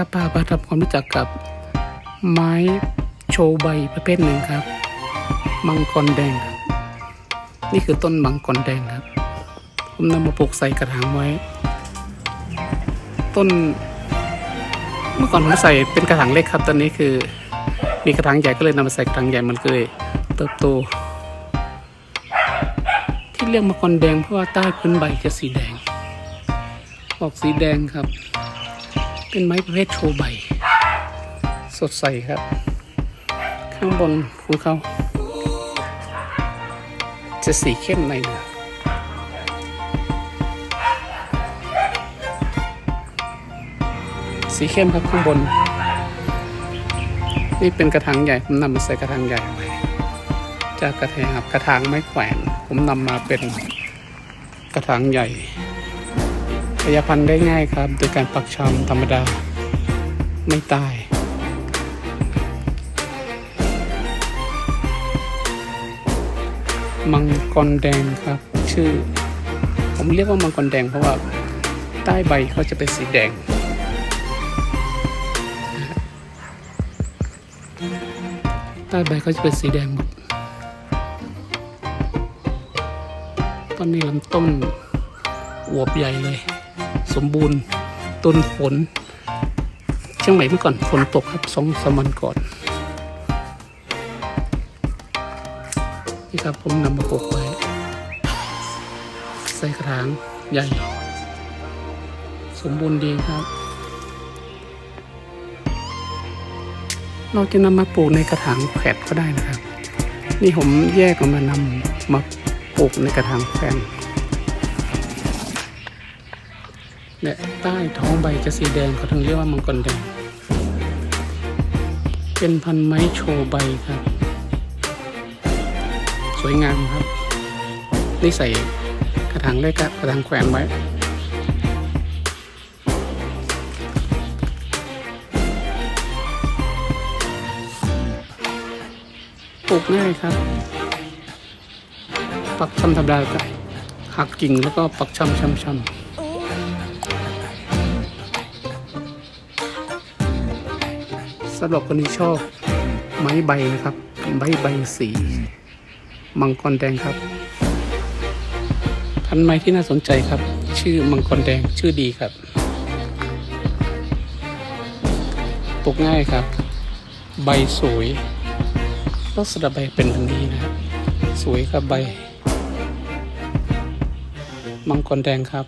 ครับพามาทำความรู้จักกับไม้โชว์ใบประเภทหนึ่งครับ มังกรแดงครับ นี่คือต้นมังกรแดงครับ ผมนำมาปลูกใส่กระถางไว้ ต้น เมื่อก่อนผมใส่เป็นกระถางเล็กครับ ตอนนี้คือ มีกระถางใหญ่ก็เลยนำมาใส่กระถางใหญ่มันเลยเติบโต ที่เรียกมังกรแดงเพราะว่าใต้พื้นใบจะสีแดง ออกสีแดงครับ เป็นไม้ประเภทโชว์ใบ สดใสครับ ข้างบนของเขา จะสีเข้มในอยหนะสีเข้มครับข้างบน นี่เป็นกระถางใหญ่ ผมนำมาใส่กระถางใหญ่ไว้จากกระถางครับกระถางไม้แขวน ผมนำมาเป็นกระถางใหญ่ ยายพันธุ์ได้ง่ายครับ โดยการปักชำธรรมดาไม่ตายมังกรแดงครับ ชื่อ ผมเรียกว่ามังกรแดงเพราะว่าใต้ใบเขาจะเป็นสีแดง ใต้ใบเขาจะเป็นสีแดงหมดตอนนี้ลำต้นอวบใหญ่เลย สมบูรณ์ต้นฝน เชียงใหม่เมื่อก่อนฝนตกครับสองสามวันก่อน นี่ครับผมนำมาปลูกไว้ใส่กระถางใหญ่ สมบูรณ์ดีครับ เราจะนำมาปลูกในกระถางแขวนก็ได้นะครับ นี่ผมแยกออกมานำมาปลูกในกระถางแขวน และใต้ท้องใบจะสีแดงเขาถึงเรียกว่ามังกรแดง เป็นพันไม้โชว์ใบครับ สวยงามครับนี่ใส่กระถางเล็กครับกระถางแขวนไว้ปลูกง่ายครับ ปักชำธรรมดาครับหักกิ่งแล้วก็ปักชำชำชำ สำหรับคนที่ชอบไม้ใบนะครับ ใบใบสี มังกรแดงครับ พันไม้ที่น่าสนใจครับ ชื่อมังกรแดงชื่อดีครับปลูกง่ายครับ ใบสวยลักษณะใบเป็นแบบนี้นะสวยครับใบ มังกรแดงครับ